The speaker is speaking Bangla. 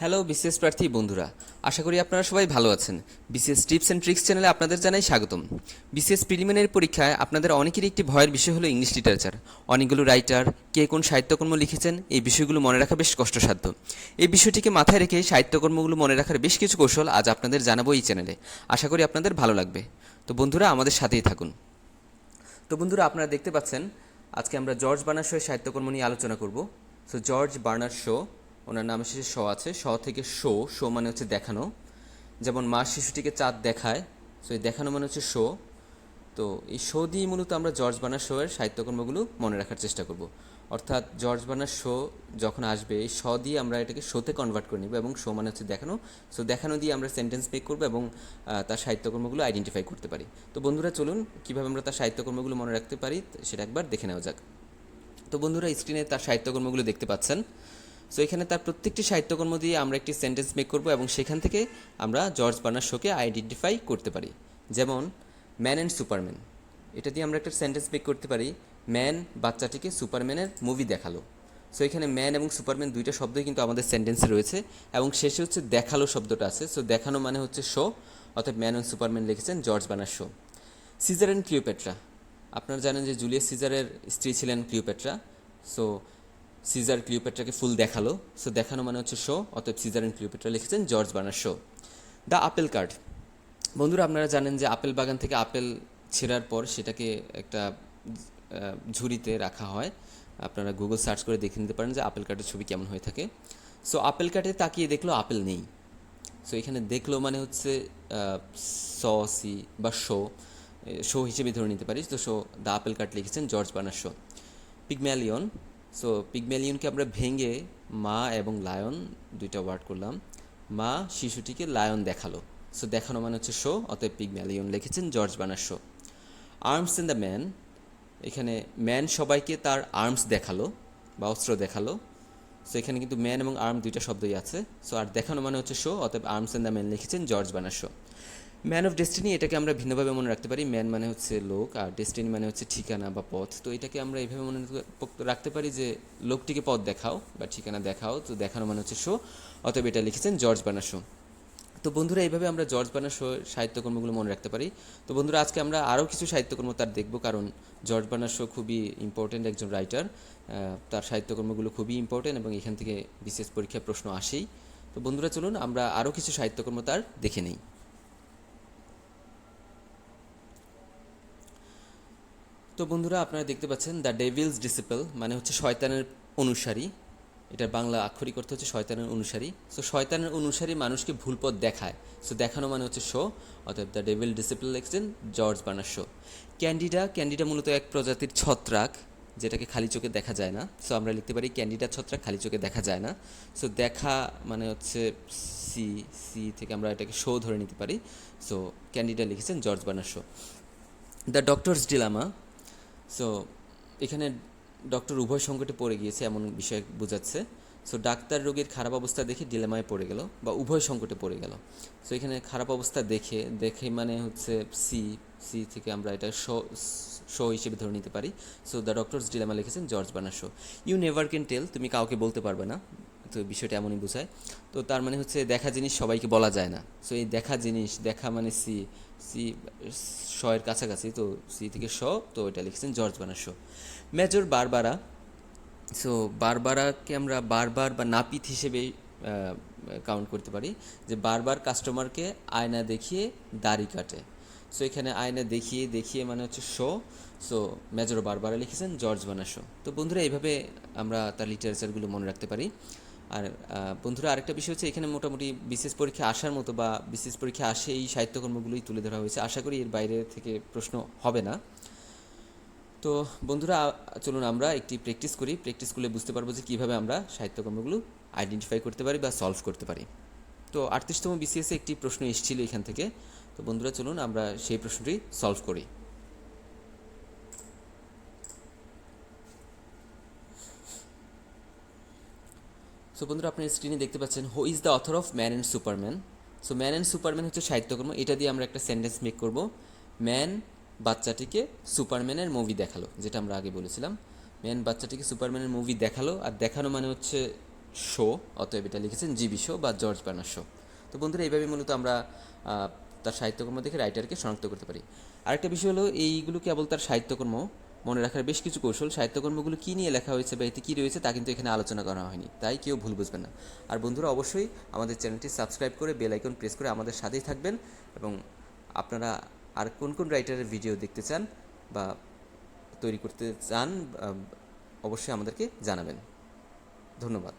হ্যালো বিসিএস প্রার্থী বন্ধুরা। আশা করি আপনারা সবাই ভালো আছেন। বিসিএস টিপস অ্যান্ড ট্রিক্স চ্যানেলে আপনাদের জানাই স্বাগতম। বিসিএস প্রিলিমিনারি পরীক্ষায় আপনাদের অনেকেরই একটি ভয়ের বিষয় হলো ইংলিশ লিটারেচার। অনেকগুলো রাইটার কে কোন সাহিত্যকর্ম লিখেছেন, এই বিষয়গুলো মনে রাখা বেশ কষ্টসাধ্য। এই বিষয়টিকে মাথায় রেখে সাহিত্যকর্মগুলো মনে রাখার বেশ কিছু কৌশল আজ আপনাদের জানাব এই চ্যানেলে। আশা করি আপনাদের ভালো লাগবে। তো বন্ধুরা, আমাদের সাথেই থাকুন। তো বন্ধুরা, আপনারা দেখতে পাচ্ছেন, আজকে আমরা জর্জ বার্নার শোয়ের সাহিত্যকর্ম নিয়ে আলোচনা করব। সো জর্জ বার্নার শো ওনার নাম শেষে শ আছে। শ থেকে শো শো মানে হচ্ছে দেখানো। যেমন মা শিশুটিকে চাঁদ দেখায় সো এই দেখানো মানে হচ্ছে শো। তো এই শো দিয়ে মূলত আমরা জর্জ বার্নার শোয়ের সাহিত্যকর্মগুলো মনে রাখার চেষ্টা করব। অর্থাৎ জর্জ বার্নার শো যখন আসবে, এই শ দিয়ে আমরা এটাকে শোতে কনভার্ট করে নিব এবং শো মানে হচ্ছে দেখানো। সো দেখানো দিয়ে আমরা সেন্টেন্স মেক করব এবং তার সাহিত্যকর্মগুলো আইডেন্টিফাই করতে পারি। তো বন্ধুরা চলুন, কীভাবে আমরা তার সাহিত্যকর্মগুলো মনে রাখতে পারি, সেটা একবার দেখে নেওয়া যাক। তো বন্ধুরা স্ক্রিনে তার সাহিত্যকর্মগুলো দেখতে পাচ্ছেন। সো এখানে তার প্রত্যেকটি সাহিত্যকর্ম দিয়ে আমরা একটি সেন্টেন্স মেক করব এবং সেখান থেকে আমরা জর্জ বার্নার শোকে আইডেন্টিফাই করতে পারি। যেমন ম্যান অ্যান্ড সুপারম্যান এটা দিয়ে আমরা একটা সেন্টেন্স মেক করতে পারি ম্যান বাচ্চাটিকে সুপারম্যানের মুভি দেখাল। সো এখানে ম্যান এবং সুপারম্যান দুইটা শব্দই কিন্তু আমাদের সেন্টেন্সে রয়েছে এবং শেষে হচ্ছে দেখাল শব্দটা আছে। সো দেখানো মানে হচ্ছে শো অর্থাৎ ম্যান অ্যান্ড সুপারম্যান লিখেছেন George Bernard Shaw Caesar and Cleopatra আপনারা জানেন যে জুলিয়াস সিজারের স্ত্রী ছিলেন ক্লিওপেট্রা সো সিজার ক্লিওপেট্রাকে ফুল দেখাল। সো দেখানো মানে হচ্ছে শো অতএব সিজার অ্যান্ড ক্লিওপেট্রা লিখেছেন George Bernard Shaw the Apple Cart বন্ধুরা, আপনারা জানেন যে আপেল বাগান থেকে আপেল ছেঁড়ার পর সেটাকে একটা ঝুড়িতে রাখা হয়। আপনারা গুগল সার্চ করে দেখে নিতে পারেন যে আপেল কার্ডের ছবি কেমন হয়ে থাকে। সো আপেল কার্ডে তাকিয়ে দেখল আপেল নেই। সো এখানে দেখল মানে হচ্ছে স বা শো শো হিসেবে ধরে নিতে পারিস তো শো দ্য আপেল কার্ড লিখেছেন George Bernard Shaw Pygmalion so পিগম্যালিয়নকে আমরা ভেঙে মা এবং লায়ন দুইটা ওয়ার্ড করলাম। মা শিশুটিকে লায়ন দেখাল। সো দেখানো মানে হচ্ছে শো অতএব পিগম্যালিয়ন লিখেছেন George Bernard Shaw Arms in the Man এখানে ম্যান সবাইকে তার আর্মস দেখাল বা অস্ত্র দেখাল। সো এখানে কিন্তু ম্যান এবং আর্ম দুইটা শব্দই আছে। সো আর দেখানো মানে হচ্ছে শো অতএব আর্মস অ্যান্ড দ্য ম্যান লিখেছেন George Bernard Shaw Man of Destiny এটাকে আমরা ভিন্নভাবে মনে রাখতে পারি। ম্যান মানে হচ্ছে লোক, আর ডেস্টিনি মানে হচ্ছে ঠিকানা বা পথ। তো এটাকে আমরা এইভাবে মনে রাখতে পারি যে, লোকটিকে পথ দেখাও বা ঠিকানা দেখাও। তো দেখানো মানে হচ্ছে শো অতএব এটা লিখেছেন জর্জ বার্নার শো তো বন্ধুরা, এইভাবে আমরা জর্জ বার্নার সাহিত্যকর্মগুলো মনে রাখতে পারি। তো বন্ধুরা, আজকে আমরা আরও কিছু সাহিত্যকর্ম তার দেখব, কারণ জর্জ বার্নার শো খুবই ইম্পর্টেন্ট একজন রাইটার তার সাহিত্যকর্মগুলো খুবই ইম্পর্টেন্ট এবং এখান থেকে বিশেষ পরীক্ষায় প্রশ্ন আসেই। তো বন্ধুরা, চলুন আমরা আরও কিছু সাহিত্যকর্ম তার দেখে নিই। তো বন্ধুরা, আপনারা দেখতে পাচ্ছেন দ্য ডেভিলস ডিসিপল মানে হচ্ছে শয়তানের অনুসারী। এটার বাংলা আক্ষরিক অর্থ হচ্ছে শয়তানের অনুসারী। সো শয়তানের অনুসারী মানুষকে ভুল পথ দেখায়। সো দেখানো মানে হচ্ছে শো অর্থাৎ দ্য ডেভিল ডিসিপল লিখছেন George Bernard Shaw. Candida Candida মূলত এক প্রজাতির ছত্রাক, যেটাকে খালি চোখে দেখা যায় না। সো আমরা লিখতে পারি ক্যান্ডিডা ছত্রাক খালি চোখে দেখা যায় না। সো দেখা মানে হচ্ছে সি সি থেকে আমরা এটাকে শো ধরে নিতে পারি। সো ক্যান্ডিডা লিখেছেন George Bernard Shaw. The doctor's dilemma so এখানে ডক্টর উভয় সংকটে পড়ে গিয়েছে এমন বিষয় বোঝাচ্ছে। সো ডাক্তার রোগীর খারাপ অবস্থা দেখে ডিলেমায় পড়ে গেল বা উভয় সংকটে পড়ে গেল। সো এখানে খারাপ অবস্থা দেখে দেখে মানে হচ্ছে সি সি থেকে আমরা এটা শো শো হিসেবে ধরে নিতে পারি। সো দ্য ডক্টরস ডিলেমা লিখেছেন George Bernard Shaw you never can tell তুমি কাউকে বলতে পারবে না। তো বিষয়টা এমনই বোঝায়। তো তার মানে হচ্ছে দেখা জিনিস সবাইকে বলা যায় না। সো এই দেখা জিনিস, দেখা মানে সি সি শ এর কাছাকাছি, তো সি থেকে শ তো এটা লিখেছেন George Bernard Shaw. Major Barbara so বারবারাকে আমরা বারবার বা নাপিত হিসেবে কাউন্ট করতে পারি যে বারবার কাস্টমারকে আয়না দেখিয়ে দাড়ি কাটে। সো এখানে আয়না দেখিয়ে দেখিয়ে মানে হচ্ছে শো। সো মেজর বারবারা লিখেছেন জর্জ বার্নার শো। তো বন্ধুরা এইভাবে আমরা তার লিটারেচারগুলো মনে রাখতে পারি। আর বন্ধুরা, আরেকটা বিষয় হচ্ছে এখানে মোটামুটি বিশেষ পরীক্ষা আসার মতো বা বিশেষ পরীক্ষা আসে এই সাহিত্যকর্মগুলোই তুলে ধরা হয়েছে। আশা করি এর বাইরে থেকে প্রশ্ন হবে না। তো বন্ধুরা চলুন আমরা একটি প্র্যাকটিস করি। প্র্যাকটিস করলে বুঝতে পারব যে কীভাবে আমরা সাহিত্যকর্মগুলো আইডেন্টিফাই করতে পারি বা সলভ করতে পারি। তো আটত্রিশতম বিসিএসে একটি প্রশ্ন এসেছিল এখান থেকে। তো বন্ধুরা, চলুন আমরা সেই প্রশ্নটি সলভ করি। সো বন্ধুরা, আপনার স্ক্রিনে দেখতে পাচ্ছেন who is the author of man and superman so man and superman হচ্ছে সাহিত্যকর্ম। এটা দিয়ে আমরা একটা সেন্টেন্স মেক করব। ম্যান বাচ্চাটিকে সুপারম্যানের মুভি দেখাল, যেটা আমরা আগে বলেছিলাম। ম্যান বাচ্চাটিকে সুপারম্যানের মুভি দেখাল, আর দেখানো মানে হচ্ছে শো অতএব এটা লিখেছেন জিবি শো বা জর্জ বার্নার শো তো বন্ধুরা এইভাবে মূলত আমরা তার সাহিত্যকর্ম দেখে রাইটারকে শনাক্ত করতে পারি। আরেকটা বিষয় হলো, এইগুলো কেবল তার সাহিত্যকর্ম মনে রাখার বেশ কিছু কৌশল, সাহিত্যকর্মগুলো কী নিয়ে লেখা হয়েছে বা এতে কী রয়েছে তা কিন্তু এখানে আলোচনা করা হয়নি, তাই কেউ ভুল বুঝবেন না। আর বন্ধুরা, অবশ্যই আমাদের চ্যানেলটি সাবস্ক্রাইব করে বেল আইকন প্রেস করে আমাদের সাথেই থাকবেন এবং আপনারা আর কোন কোন রাইটারের ভিডিও দেখতে চান বা তৈরি করতে চান অবশ্যই আমাদেরকে জানাবেন। ধন্যবাদ।